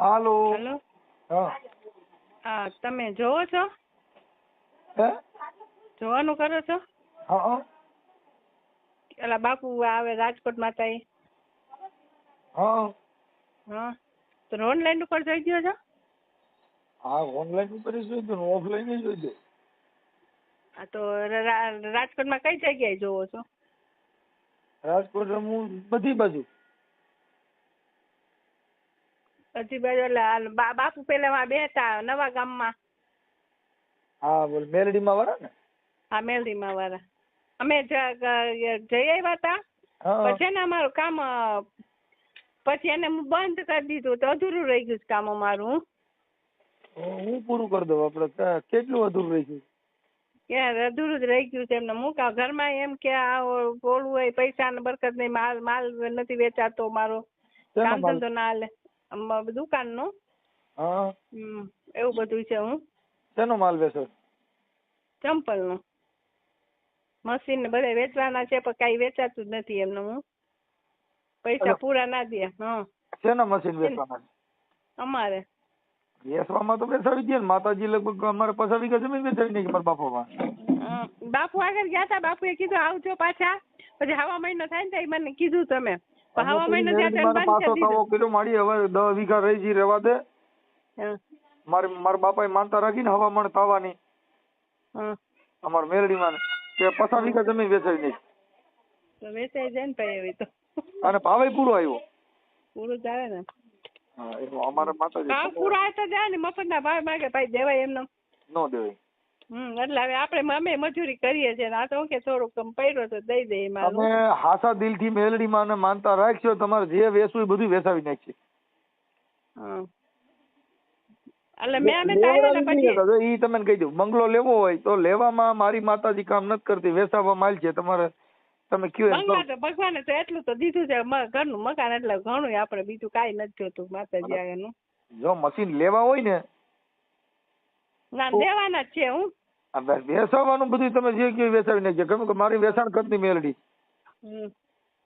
હાલો. Hello. હા. તમે જોવો છો? હે? જોવાનું કરો છો? હા પેલા બાપુ આવે રાજકોટ માતા એ હા. હા. તો ઓનલાઈન ઉપર જોઈ ગયો છો? હા ઓનલાઈન ઉપર જોઈ દો ઓફલાઈન જોઈ દો હા તો રાજકોટમાં કઈ જગ્યાએ જોવો છો? રાજકોટ હું બધી બાજુ. બાજુ એટલે બાપુ પેલા માં બેહતા નવા ગામમાં. હા બોલ મેલડીમાં વાળા ને? હા મેલડીમાં વાળા. અમે જઈ આવ્યા હતા. પછી ને અમારું કામ પછી એને બંધ કરી દીધું તો અધૂરું રહી ગયું કામ અમારું. હું પૂરું કરી દઉં આપડે? કેટલું અધૂરું રહી ગયું? કે અધૂરું જ રહી ગયું છે એમને. મૂકા ઘરમાં એમ કે આ ઓ- ઓલું હોય પૈસા ને બરકત નહીં માલ માલ નથી વેચાતો મારો. કામ ધંધો ના હાલે. દુકાનનું. હા. એવું બધું છે હું. શેનો માલ વેચો? ચંપલનું. મશીન ને બધા વેચવાના છે પણ કાંઈ વેચાતું જ નથી એમને હું. પૈસા. પૂરા ના દે હા. શેના મશીન વેચવાના અમારે. વેચવામાં તો બેસાવી દે માતાજી લગભગ અમારે પસાવી ગયા જમીન વેચાવી નાખી મારા બાપામાં. બાપુ આગળ ગયા હતા બાપુએ કીધું આવજો પાછા. પછી હવા મહિનો થાય ને તો મને કીધું તમે. હવા મહિનો ત્યાં બંધ પાછો કરી તાવો મારી હવે દસ વીઘા રહી જી રેવા દે. મારે મારા બાપાએ માનતા રાખીને હવામાન થવાની. અમાર મેરડીમાં કે પચાસ વીઘા જમીન વેચાઈ નાખી. વેચાઈ જાય ને પછી એવી તો. અને ભાવે પૂરો આવ્યો. પૂરું ચાલે ને. હા એનો અમારે માતાજી પૂરો આવે જાય ને મફતના ભાવે માંગે ભાઈ દેવાય એમને. નો દેવાય. હમ એટલે હવે આપણે મામે મજૂરી કરીએ છીએ આ તો કે થોડુંક પડ્યો તો દઈ દઈએ તમે મારું હાસા દિલથી મેલડીમાં અને માનતા રાખશો તમારે જે વેસવું એ બધું વેસાવી નાખશે એટલે મેં અમે તો આવ્યા ને પછી ઈ તમને કહી દઉં બંગલો લેવો હોય તો લેવામાં મારી માતાજી કામ નથી કરતી વેસાવા માલ છે તમારે તમે કયો એમ તો ભગવાને તો એટલું તો દીધું છે ઘરનું મકાન એટલે ઘણું આપણે બીજું કાંઈ નથી જોતું માતાજી આગળનું જો મશીન લેવા હોય ને ના લેવાના જ છે હું આ બધું તમે જે કયો વેસાવી નાખજો. કેમ કે મારી વેસાણ કરતી મેલડી.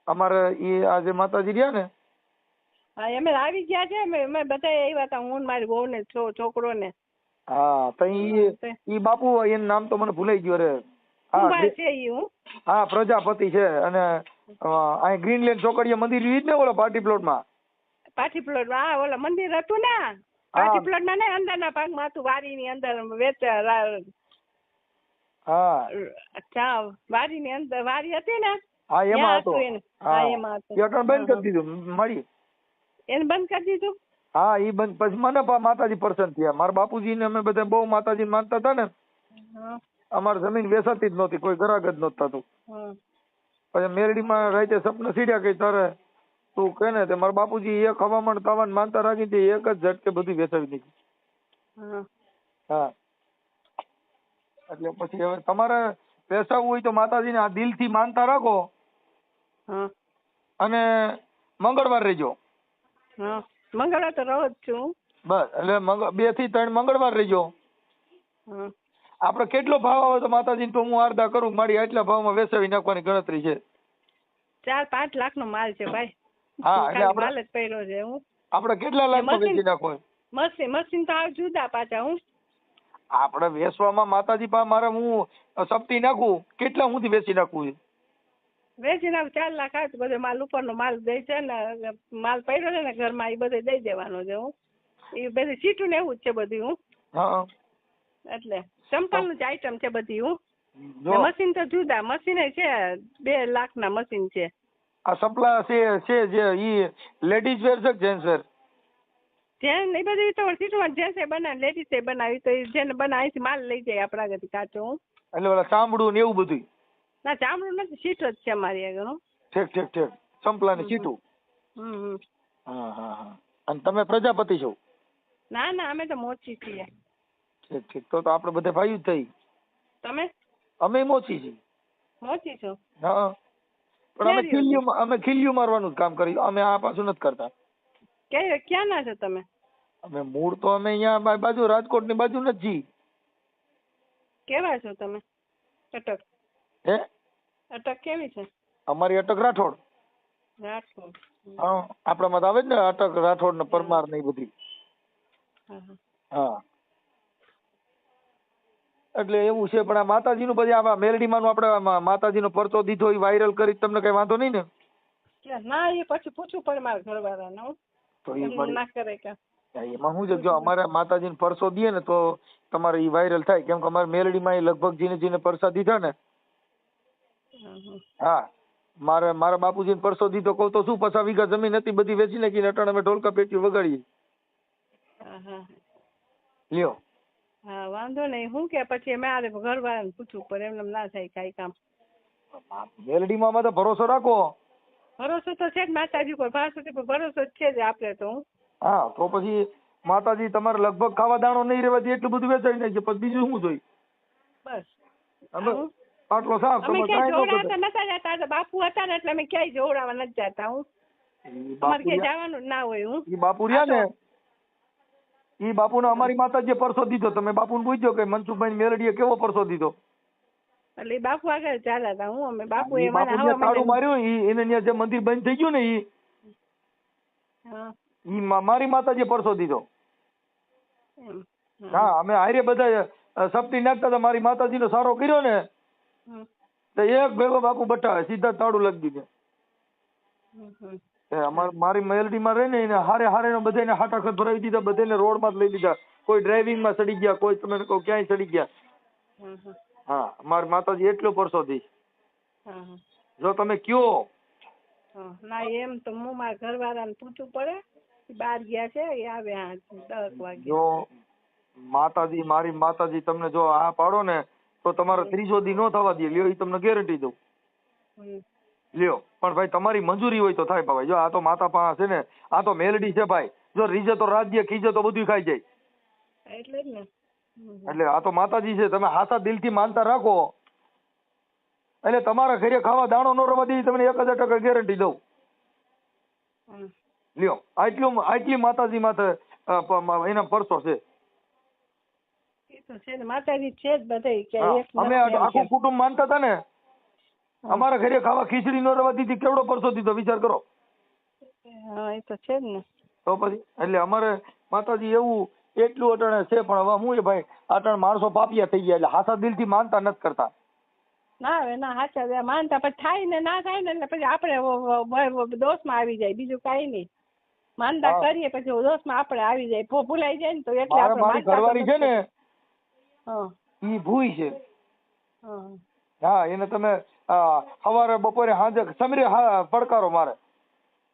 અમારે એ આ જે માતાજી રહ્યા ને હા એમ આવી ગયા છે અમે બધા આવ્યા હતા હું મારી વહુ ને છોકરો ને હા તો ઈ બાપુ એનું નામ તો મને ભૂલાઈ ગયું રે હા છે ઈ હું. હા પ્રજાપતિ છે અને અહીં ગ્રીનલેન્ડ ચોકડીએ મંદિર જ ને ઓલો પાર્ટી પ્લોટમાં? પાછી પ્લોટ હા ઓલા મંદિર હતું ને પાછી પ્લોટ ના ભાગમાં હતું વાડી ની અંદર વેચ હા. ચા વાડી ની અંદર વાડી હતી ને? હા એમાં હતો. હા. હા, એમાં હતું. એ બંધ કરી દીધું મળી. એને બંધ કરી દીધું? હા ઈ બંધ. પછી મને માતાજી પ્રસન્ન થયા. મારા બાપુજી ને અમે બધા બહુ માતાજી માનતા હતા ને અમારે જમીન વેચાતી જ નહોતી કોઈ ગરાગ જ નહોતું થતું. પછી મેરડીમાં રાતે સપના સીડ્યા કઈ તારે તું કહે ને તે મારા બાપુજી એક હવામાન તાવાન માનતા રાખી તે એક જ ઝટકે બધું વેચાવી દીધું. હા. એટલે પછી હવે તમારે વેચાવવું હોય તો માતાજીને આ દિલથી માનતા રાખો. અને મંગળવાર રહેજો. મંગળવાર તો રહો જ છું. બસ એટલે બેથી ત્રણ મંગળવાર રહેજો. આપડે કેટલો ભાવ આવે તો માતાજી તો હું અર્ધા કરું મારી આટલા ભાવમાં વેચાવી નાખવાની ગણતરી છે. ચાર પાંચ લાખ નો માલ છે ભાઈ. હા, એટલે આપણે- માલ જ પડ્યો છે હું. આપણે કેટલા લાખ વેચી નાખો મશીન મશીન તો આવ જુદા પાછા હું. આપણે વેસવામાં માતાજી પા મારે હું સપ્તી નાખું? કેટલા હું વેચી નાખું વેચી નાખ ચાર લાખ આવે બધે બધો માલ ઉપરનો માલ દે છે ને માલ પડ્યો છે ને ઘરમાં એ બધે દઈ દેવાનો છે હું. એ બધી સીટું ને એવું જ છે બધું હું. હા. એટલે ચંપલનું જ આઈટમ છે બધી હું. મશીન તો જુદા મશીન છે બે લાખ ના મશીન છે. આ સપ્લા છે છે જે ઈ લેડીઝ વેર છે જેન્ટ્સ વેર જેન એ બધી તો સીટું જેન્સે બનાવે લેડીઝે બનાવી તો જેને બનાવી માલ લઈ જાય આપણા આગળથી કાચો. એટલે ઓલા ચામડું ને એવું બધું ના ચામડું નથી સીટ જ છે અમારી આગળ ઠીક ઠીક ઠીક. સંપલા ને હમ. હા હા હા. અને તમે પ્રજાપતિ છો? ના ના અમે તો મોચી છીએ. ઠીક ઠીક. તો તો આપણે બધે ભાઈ જ થઈ. તમે? અમે મોચી છીએ. મોચી છો? હા. પણ અમે છો? ખીલ્યું અમે ખીલ્યું મારવાનું જ કામ કર્યું. અમે આ પાછું નથી કરતા. કે ક્યાં ના છો તમે? અમે મૂળ તો અમે અહીંયા બાજુ રાજકોટની બાજુ નથી. કેવા છો તમે? અટક. હે? અટક કેવી છે? અમારી અટક રાઠોડ. રાઠોડ. હા આપણામાં તો આવે જ ને અટક રાઠોડ ને પરમાર ને બધી. હા એટલે એવું છે પણ આ માતાજીનું પછી આ મેલડીમાંનું આપણે માતાજી માતાજીનો પરચો દીધો એ વાયરલ કરી તમને કઈ વાંધો નહીં ને? ના એ પછી પૂછું પણ મારા ઘરવાળાને. તો એ ના કરે કે એમાં શું છે જો અમારે માતાજીને પરસો દઈએ ને તો તમારે ઈ વાયરલ થાય. કેમ કે અમારે મેલડીમાં એ લગભગ જીને જીને પરસા દીધા ને. હા. મારે મારા બાપુજીને પરસો દીધો કહું તો શું પછા વીઘા જમીન હતી બધી વેચી નાખીને અટાણે અમે ઢોલકા પેટી વગાડીએ. લ્યો. હા વાંધો નહીં. હું કે પછી મારે ઘરવાળાને પૂછવું પડે એમને ના થાય કાંઈ કામ. મેલડીમાં અમે તો ભરોસો રાખો. ભરોસો તો છે જ માતાજી પર ભરોસો ભરોસો જ છે જ આપણે તો હું હા તો પછી માતાજી તમારે લગભગ ખાવા દાણો નહીં રહેવા દે એટલું બધું વેચાઈ નાખીએ પછી બીજું શું જોઈ બસ. આટલો સાફ તમે જોડાતા નતા જતા બાપુ હતા ને એટલે અમે ક્યાંય જોડાવા નથી જતા હું. અમારે બાપુ ક્યાંય જવાનું ના હોય હું. ઈ બાપુ રહ્યા ને? ઈ બાપુને અમારી માતાજીએ પરસો દીધો તમે બાપુને પૂછજો કે મનસુખભાઈ મેલડીએ કેવો પરસો દીધો? એટલે બાપુ આગળ ચાલ્યા હતા હું અમે બાપુ એ મને તાળું માર્યું ઈ એને ત્યાં જે મંદિર બંધ થઈ ગયું ને ઈ. હા. મારી માતાજી પરસો દીધો. હા અમે હારે બધા સપટી નાખતા હતા મારી માતાજીનો સારો કર્યો ને. તો એક ભેગો બાપુ બટાવે સીધા તાળું લગી દે મારી મેલડીમાં રહે ને એને હારે હારે બધાને હાટાખત ભરાવી દીધા બધાને રોડમાં જ લઈ લીધા. કોઈ ડ્રાઇવિંગમાં ચડી ગયા કોઈ તમે કહો ક્યાંય ચડી ગયા. હા મારી માતાજી એટલો પરસો દી. જો તમે કયો. ના એમ તો હું મારા ઘરવાળાને પૂછવું પડે. ઈ બહાર ગયા છે એ આવ્યા દસ વાગે જો માતાજી મારી માતાજી તમને જો આ પાડો ને તો તમારે ત્રીજો દી નો થવા દે. લ્યો એ તમને ગેરંટી દઉં. લ્યો પણ ભાઈ તમારી મંજૂરી હોય તો થાય ભાઈ. જો આ તો માતા પાસે છે ને આ તો મેલડી છે ભાઈ. જો રીજે તો રાજ્ય ખીજે તો બધું ખાઈ જાય. એટલે જ ને. એટલે આ તો માતાજી છે તમે હાથા દિલથી માનતા રાખો. એટલે તમારા ઘરે ખાવા દાણો નો રવા દે તમને એક હજાર ટકા ગેરંટી દઉં. લ્યો આટલું આટલી માતાજી માથે એના પરસો છે. એ માતાજી જ બધે અમે આખું કુટુંબ માનતા હતા ને અમારા ઘરે ખાવા ખીચડી નો રવા દીધી કેવડો પરસો દીધો વિચાર કરો. હા એ તો છે જ ને. તો પછી એટલે અમારે માતાજી એવું એટલું અટાણે છે પણ હવે હું છે ભાઈ અટાણે માણસો પાપિયા થઈ ગયા એટલે હાસા દિલથી માનતા નથી કરતા. ના ના હાચા માનતા પછી થાય ને ના થાય ને એટલે પછી આપણે દોષમાં આવી જાય બીજું કાંઈ નહીં. માનતા કરીએ પછી દોષમાં આપણે આવી જાય ભૂલાઈ જાય ને તો એટલે આપણે મારી ઘરવાળી છે ને હા. ઈ ભૂઈ છે. હા. હા એને તમે સવારે બપોરે સાંજે સમીરે પડકારો મારે.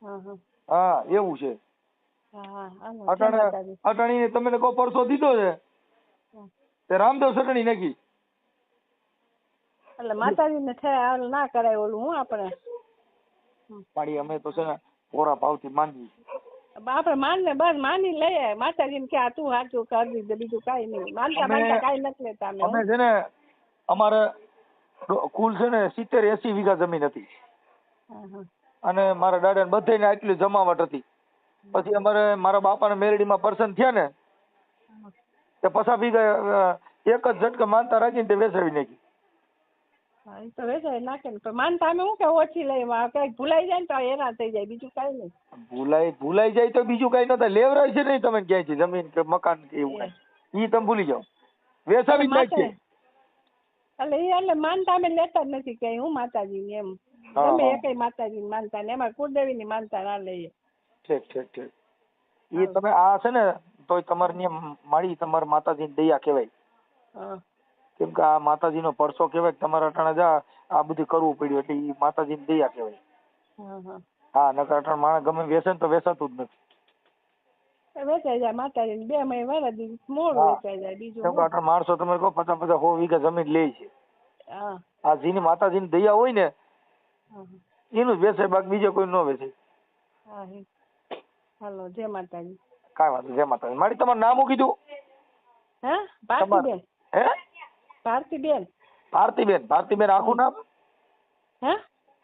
હા હા. હા એવું છે. અટાણી માતાજી. તમે કહો પરસો દીધો છે? તે રામદેવ સટણી નાખી. એટલે માતાજીને છે હાલ ના કરાય ઓલું હું આપણે? પાડી અમે તો છે ને કોરા ભાવથી માનવી આપણે માન ને બસ માની લઈએ. માતાજી કે આ તું સાચું કરી દે બીજું કઈ નહીં. માનતા માનતા કઈ નથી લેતા અમે છે ને અમારે કુલ છે ને સિત્તેર એસી વીઘા જમીન હતી. અને મારા દાદાને બધાને આટલી જમાવટ હતી. પછી અમારે મારા બાપાને મેરડીમાં પર્સન થયા ને તે પચાસ વીઘા એક જ ઝટકે માનતા રાખીને તે વેસાવી નાખી. હા એ તો વેચાય નાખે ને. માનતા અમે શું કે ઓછી લઈએ કંઈક ભૂલાઈ જાય ને તો એના થઈ જાય બીજું કાંઈ નહીં. ભૂલાઈ ભૂલાઈ જાય તો બીજું કઈ ન થાય લેવરાય છે નહીં તમે ક્યાંયથી? જમીન કે મકાન કે એવું કઈ? ઈ તમે ભૂલી જાઓ. વેચાવી નાખીએ. એટલે એ એટલે માનતા અમે લેતા જ નથી ક્યાંય હું માતાજી ને એમ. તમે ગમે માતાજી માનતા ને એમાં કુળદેવીની માનતા ના લઈએ. ઠીક ઠીક ઠીક. ઈ તમે આ છે ને તોય તમારે મળી માળી માતાજી દયા કહેવાય. હા. કેમ કે આ માતાજીનો પરસો કહેવાય કે તમારા અટાણે જા આ બધું કરવું પડ્યું એટલે ઈ માતાજીની દયા કહેવાય. હા નકર અટાણે માણસ ગમે વેસે તો વેસાતું જ નથી. વેચાઈ જાય માતાજીની બે મહિને વરદી મોડું હા. વેચાઈ જાય બીજું કેમ કે અટાણે માણસો તમે કહો પચાસ પચાસ સો વીઘા જમીન લે છે. આ માતાજી માતાજીની દયા હોય ને એનું જ વેચાય બાકી બીજો કોઈ ન વેચાય. હાલો જય માતાજી. કાંઈ વાંધો જય માતાજી. મારી તમારું નામ કીધું? હે? ભારતીબેન હે? ભારતીબેન ભારતીબેન ભારતીબેન આખું નામ? હે?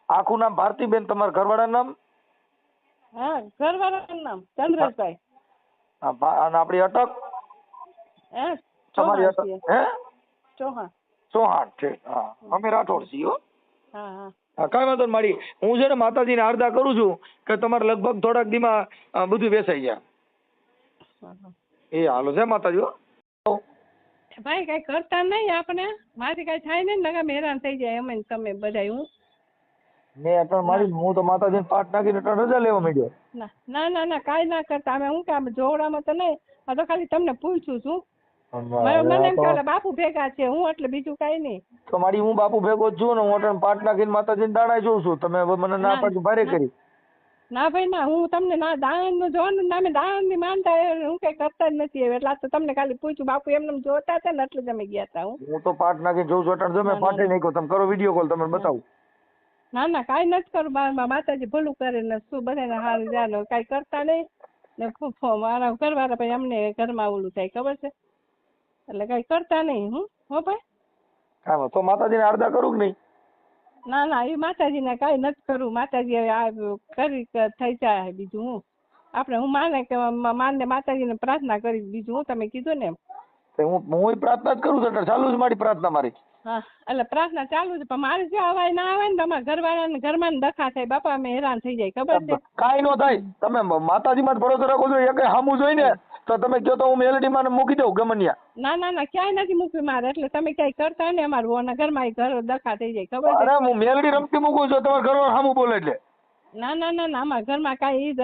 આખું નામ ભારતીબેન તમારા ઘરવાળા નામ? હા ઘરવાળા નામ ચંદ્રભાઈ હા, અને આપણી અટક? હે તમારી અટક હે? ચૌહાણ. ચૌહાણ છે હા. અમે રાઠોડ છીએ હો. હા હા. કાંઈ વાંધો મારી હું છે ને માતાજીને આરદા કરું છું કે તમારે લગભગ થોડાક દીમાં બધું બેસાઈ જાય. એ હાલો છે માતાજી હો. ભાઈ કઈ કરતા નહીં આપણે. મારી કઈ થાય નહીં ને હેરાન થઈ જાય ને તમે બધાય હું. મેં અટણ મારી હું તો માતાજીને પાઠ નાખીને અટણ રજા લેવા માંડ્યો. ના ના ના ના કાંઈ ના કરતા. અમે હું કામ આમ જોવડામાં તો નહીં. આ તો ખાલી તમને પૂછું છું. મને એમ કે બાપુ ભેગા છે હું એટલે બીજું કાંઈ નહીં. તો મારી હું બાપુ ભેગો જ છું ને હું અટણ પાઠ નાખીને માતાજીને દાણા જોઉં છું. તમે મને ના, પાડી ભારે કરી. ના ભાઈ ના હું તમને ના દાનનું જોવાનું નામે દાનની માનતા હું કઈ કરતા જ નથી એટલે આ તો તમને ખાલી પૂછ્યું બાપુ એમને જોતા હતા ને એટલે જ અમે ગયા હતા હું. હું તો પાઠ નાખી જોઉં છું અટણ જો ના, મેં ના, પાઠે નાખ્યો તમે કરો વીડિયો કોલ તમને બતાવું. ના ના કાંઈ નથી કરું માતાજી ભલું કરે ને શું બધાને હાલ જાનો કાઈ કરતા નહીં. ને મારા ઘરવાળા ભાઈ અમને ઘરમાં ઓલું થાય ખબર છે? એટલે કાઈ કરતા નહીં હું હો ભાઈ. હા તો માતાજીને અડધા કરું કે નહીં? ના ના એ માતાજીને કાંઈ નથી કરવું માતાજી હવે આ કરી થઈ જાય બીજું હું. આપણે હું માને કે મ- માને માતાજીને પ્રાર્થના કરી બીજું હું તમે કીધું ને હું હું પ્રાર્થના જ કરું છું ચાલુ જ મારી પ્રાર્થના મારી. હા એટલે પ્રાર્થના ચાલુ છે પણ મારે જે અવાય ના આવે ને તમારા ઘરવાળા ને ઘરમાં ને દખા થાય બાપા અમે હેરાન થઈ જાય ખબર છે? કાંઈ નો થાય. તમે માતાજી માં ભરોસો રાખો છો એક હામું જોઈ ને તો તમે કહો તો હું મેલડીમાં મૂકી દઉં ગમનિયા. ના ના ના ક્યાંય નથી મૂકી મારે એટલે તમે ક્યાંય કરતા ને અમારું. વહુના ઘરમાં ઘર દખા થઈ જાય ખબર અરે હું મેલડી રમતી મૂકું છું તમારા ઘરવાળા સામું બોલે એટલે. ના ના ના ના અમારા ઘરમાં કાંઈ ઈ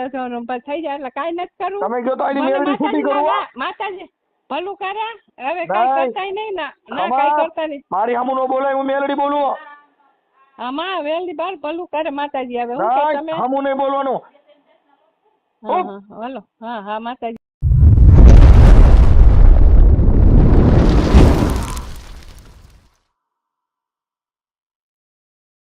પર થઈ જાય એટલે કાંઈ નથી કરવું. તમે કહો તો આની મેલડી છૂટી કરું માતાજી ભલું કરે? હવે કાંઈ નહીં. નહીં ના ના કાંઈ કરતા નહીં. મારી સામું નો બોલાય હું મેલડી બોલું. આમાં વેલડી બાર ભલું કરે માતાજી હવે હું તમે? હામું નહીં બોલવાનું. હા હા હલો. હા હા માતાજી.